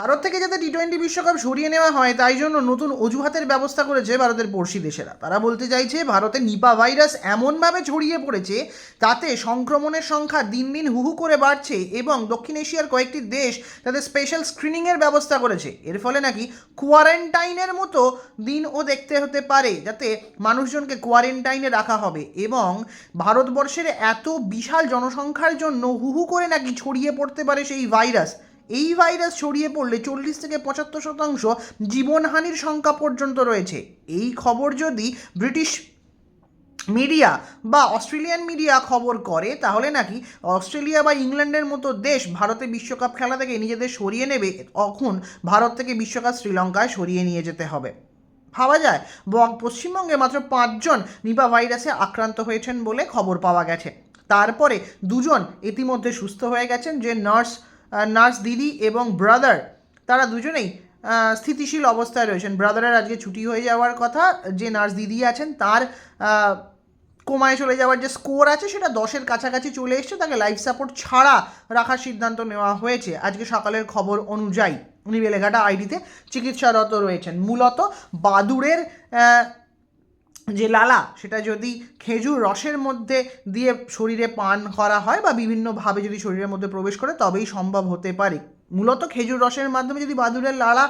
ভারত থেকে যাতে T twenty বিশ্বকাপ সরিয়ে নেওয়া হয়, তাই জন্য নতুন অজুহাতের ব্যবস্থা করেছে ভারতের পড়শি দেশেরা। তারা বলতে চাইছে, ভারতে নিপা ভাইরাস এমনভাবে ছড়িয়ে পড়েছে, তাতে সংক্রমণের সংখ্যা দিন দিন হুহু করে বাড়ছে এবং দক্ষিণ এশিয়ার কয়েকটি দেশ তাদের স্পেশাল স্ক্রিনিংয়ের ব্যবস্থা করেছে। এর ফলে নাকি কোয়ারেন্টাইনের মতো দিনও দেখতে হতে পারে, যাতে মানুষজনকে কোয়ারেন্টাইনে রাখা হবে এবং ভারতবর্ষের এত বিশাল জনসংখ্যার জন্য হুহু করে নাকি ছড়িয়ে পড়তে পারে সেই ভাইরাস। এই ভাইরাস ছড়িয়ে পড়লে চল্লিশ থেকে পঁচাত্তর শতাংশ জীবনহানির সংখ্যা পর্যন্ত রয়েছে। এই খবর যদি ব্রিটিশ মিডিয়া বা অস্ট্রেলিয়ান মিডিয়া খবর করে, তাহলে নাকি অস্ট্রেলিয়া বা ইংল্যান্ডের মতো দেশ ভারতে বিশ্বকাপ খেলা থেকে নিজেদের সরিয়ে নেবে, তখন ভারত থেকে বিশ্বকাপ শ্রীলঙ্কায় সরিয়ে নিয়ে যেতে হবে। ভাবা যায় পশ্চিমবঙ্গে মাত্র পাঁচজন নিপা ভাইরাসে আক্রান্ত হয়েছেন বলে খবর পাওয়া গেছে। তারপরে দুজন ইতিমধ্যে সুস্থ হয়ে গেছেন, যে নার্স নার্স দিদি এবং ব্রাদার তারা দুজনেই স্থিতিশীল অবস্থায় রয়েছেন। ব্রাদারের আজকে ছুটি হয়ে যাওয়ার কথা যে নার্স দিদি আছেন তার কোমায় চলে যাওয়ার যে স্কোর আছে সেটা দশের কাছাকাছি চলে এসছে। তাকে লাইফ সাপোর্ট ছাড়া রাখার সিদ্ধান্ত নেওয়া হয়েছে। আজকে সকালের খবর অনুযায়ী উনি বেলেঘাটা আইডিতে চিকিৎসারত রয়েছেন। মূলত বাদুড়ের আহ, যে লালা, সেটা যদি খেজুর রসের মধ্যে দিয়ে শরীরে পান করা হয় বা বিভিন্নভাবে যদি শরীরের মধ্যে প্রবেশ করে, তবেই সম্ভব হতে পারে। মূলত খেজুর রসের মাধ্যমে যদি বাদুড়ের লালা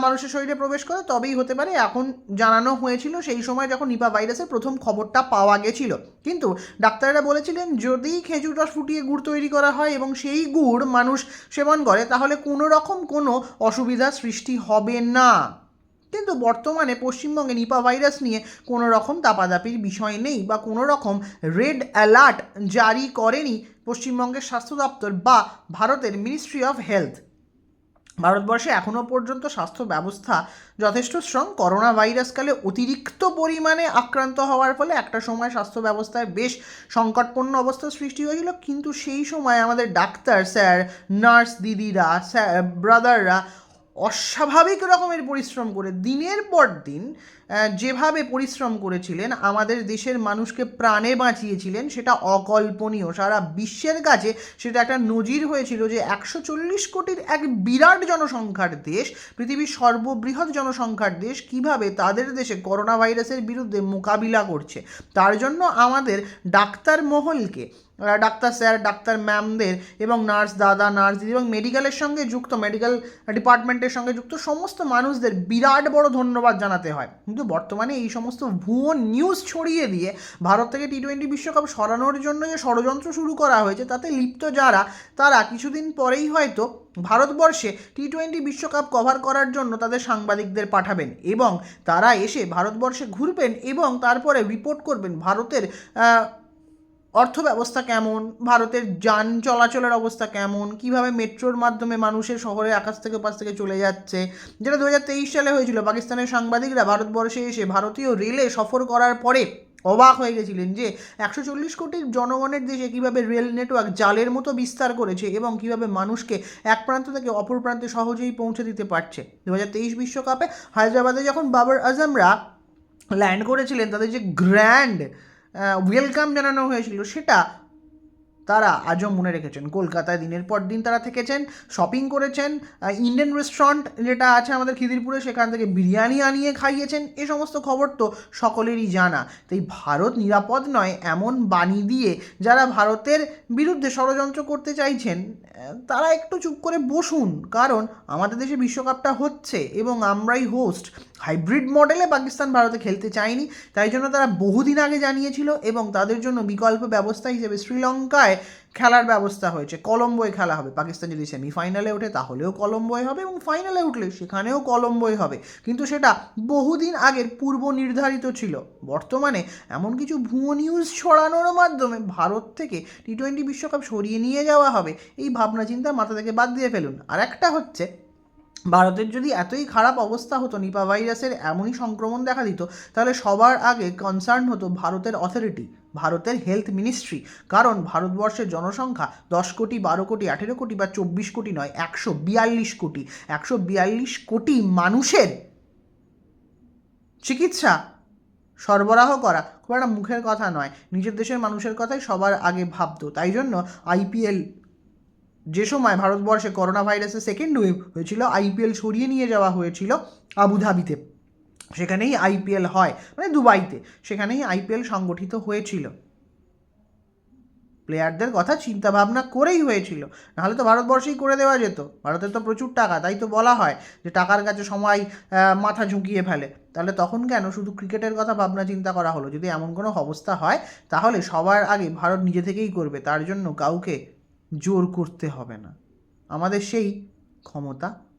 মানুষের শরীরে প্রবেশ করে, তবেই হতে পারে। এখন জানানো হয়েছিল সেই সময় যখন নিপা ভাইরাসের প্রথম খবরটা পাওয়া গেছিল। কিন্তু ডাক্তাররা বলেছিলেন, যদি খেজুর রস ফুটিয়ে গুড় তৈরি করা হয় এবং সেই গুড় মানুষ সেবন করে, তাহলে কোনো রকম কোনো অসুবিধা সৃষ্টি হবে না। কিন্তু বর্তমানে পশ্চিমবঙ্গে নিপা ভাইরাস নিয়ে কোনো রকম দাপাদাপির বিষয় নেই বা কোনো রকম রেড অ্যালার্ট জারি করেনি পশ্চিমবঙ্গের স্বাস্থ্য দপ্তর বা ভারতের মিনিস্ট্রি অফ হেলথ। ভারতবর্ষে এখনও পর্যন্ত স্বাস্থ্য ব্যবস্থা যথেষ্ট স্ট্রং। করোনা ভাইরাসকালে অতিরিক্ত পরিমাণে আক্রান্ত হওয়ার ফলে একটা সময় স্বাস্থ্য ব্যবস্থায় বেশ সংকটপূর্ণ অবস্থার সৃষ্টি হয়েছিল। কিন্তু সেই সময় আমাদের ডাক্তার, স্যার, নার্স, দিদিরা স্যার ব্রাদাররা অস্বাভাবিক রকমের পরিশ্রম করে দিনের পর দিন যেভাবে পরিশ্রম করেছিলেন, আমাদের দেশের মানুষকে প্রাণে বাঁচিয়েছিলেন, সেটা অকল্পনীয়। সারা বিশ্বের কাছে সেটা একটা নজির হয়েছিল যে, একশো চল্লিশ কোটির এক বিরাট জনসংখ্যার দেশ, পৃথিবীর সর্ববৃহৎ জনসংখ্যার দেশ, কীভাবে তাদের দেশে করোনা ভাইরাসের বিরুদ্ধে মোকাবিলা করছে। তার জন্য আমাদের ডাক্তার মহলকে ডাক্তার স্যার, ডাক্তার ম্যামদের এবং নার্স দাদা, নার্স দিদি এবং মেডিকেলের সঙ্গে যুক্ত, মেডিকেল ডিপার্টমেন্টের সঙ্গে যুক্ত সমস্ত মানুষদের বিরাট বড় ধন্যবাদ জানাতে হয়। বর্তমানে এই সমস্ত ভুয়ো নিউজ ছড়িয়ে দিয়ে ভারত থেকে টি টোয়েন্টি বিশ্বকাপ সরানোর জন্য যে ষড়যন্ত্র শুরু করা হয়েছে, তাতে লিপ্ত যারা, তারা কিছুদিন পরেই হয়তো ভারতবর্ষে টি টোয়েন্টি বিশ্বকাপ কভার করার জন্য তাদের সাংবাদিকদের পাঠাবেন এবং তারা এসে ভারতবর্ষে ঘুরবেন এবং তারপরে রিপোর্ট করবেন ভারতের অর্থ ব্যবস্থা কেমন? ভারতের যান চলাচলের অবস্থা কেমন? কীভাবে মেট্রোর মাধ্যমে মানুষের শহরে আকাশ থেকে পাশ থেকে চলে যাচ্ছে? যেটা দু হাজার তেইশ সালে হয়েছিল, পাকিস্তানের সাংবাদিকরা ভারতবর্ষে এসে ভারতীয় রেলে সফর করার পরে অবাক হয়ে গেছিলেন যে একশো চল্লিশ কোটি জনগণের দেশে কীভাবে রেল নেটওয়ার্ক জালের মতো বিস্তার করেছে এবং কীভাবে মানুষকে এক প্রান্ত থেকে অপর প্রান্তে সহজেই পৌঁছে দিতে পারছে। দু বিশ্বকাপে হায়দ্রাবাদে যখন বাবর আজমরা ল্যান্ড করেছিলেন, তাদের যে গ্র্যান্ড ওয়েলকাম জানানো হয়েছিল। সেটা তারা আজও মনে রেখেছেন। কলকাতায় দিনের পর দিন তারা থেকেছেন শপিং করেছেন ইন্ডিয়ান রেস্টুরেন্ট যেটা আছে আমাদের খিদিরপুরে, সেখান থেকে বিরিয়ানি আনিয়ে খাইয়েছেন, এ সমস্ত খবর তো সকলেরই জানা। তাই ভারত নিরাপদ নয় এমন বাণী দিয়ে যারা ভারতের বিরুদ্ধে ষড়যন্ত্র করতে চাইছেন তারা একটু চুপ করে বসুন। কারণ আমাদের দেশে বিশ্বকাপটা হচ্ছে এবং আমরাই হোস্ট হাইব্রিড মডেলে পাকিস্তান ভারতে খেলতে চায়নি, তাই জন্য তারা বহুদিন আগে জানিয়েছিল এবং তাদের জন্য বিকল্প ব্যবস্থা হিসেবে শ্রীলঙ্কায় খেলার ব্যবস্থা হয়েছে। কলম্বোয় খেলা হবে, পাকিস্তান যদি সেমিফাইনালে ওঠে, তাহলেও কলম্বোয় হবে এবং ফাইনালে উঠলে সেখানেও কলম্বোয় হবে। কিন্তু সেটা বহুদিন আগের পূর্ব নির্ধারিত ছিল। বর্তমানে এমন কিছু ভুয়ো নিউজ ছড়ানোর মাধ্যমে ভারত থেকে টি টোয়েন্টি বিশ্বকাপ সরিয়ে নিয়ে যাওয়া হবে। এই ভাবনা চিন্তা মাথা থেকে বাদ দিয়ে ফেলুন। আর একটা হচ্ছে ভারতের যদি এতই খারাপ অবস্থা হতো, নিপা ভাইরাসের এমনই সংক্রমণ দেখা দিত, তাহলে সবার আগে কনসার্ন হতো ভারতের অথরিটি ভারতের হেলথ মিনিস্ট্রি কারণ ভারতবর্ষের জনসংখ্যা দশ কোটি, বারো কোটি, আঠেরো কোটি বা চব্বিশ কোটি নয়, একশো বিয়াল্লিশ কোটি। একশো বিয়াল্লিশ কোটি মানুষের চিকিৎসা সরবরাহ করা খুব একটা মুখের কথা নয়। নিজের দেশের মানুষের কথাই সবার আগে ভাবতো। তাই জন্য আইপিএল যে সময় ভারতবর্ষে করোনা ভাইরাসের সেকেন্ড ওয়েভ হয়েছিল আইপিএল সরিয়ে নিয়ে যাওয়া হয়েছিল আবুধাবিতে। সেখানেই আইপিএল হয় মানে দুবাইতে। সেখানেই আইপিএল সংগঠিত হয়েছিল। প্লেয়ারদের কথা চিন্তা ভাবনা করেই হয়েছিল। নাহলে তো ভারতবর্ষেই করে দেওয়া যেত। ভারতের তো প্রচুর টাকা, তাই তো বলা হয় যে টাকার কাছে সময় মাথা ঝুঁকিয়ে ফেলে। তাহলে তখন কেন শুধু ক্রিকেটের কথা ভাবনা চিন্তা করা হলো? যদি এমন কোনো অবস্থা হয়, তাহলে সবার আগে ভারত নিজে থেকেই করবে। তার জন্য কাউকে জোর করতে হবে না। আমাদের সেই ক্ষমতা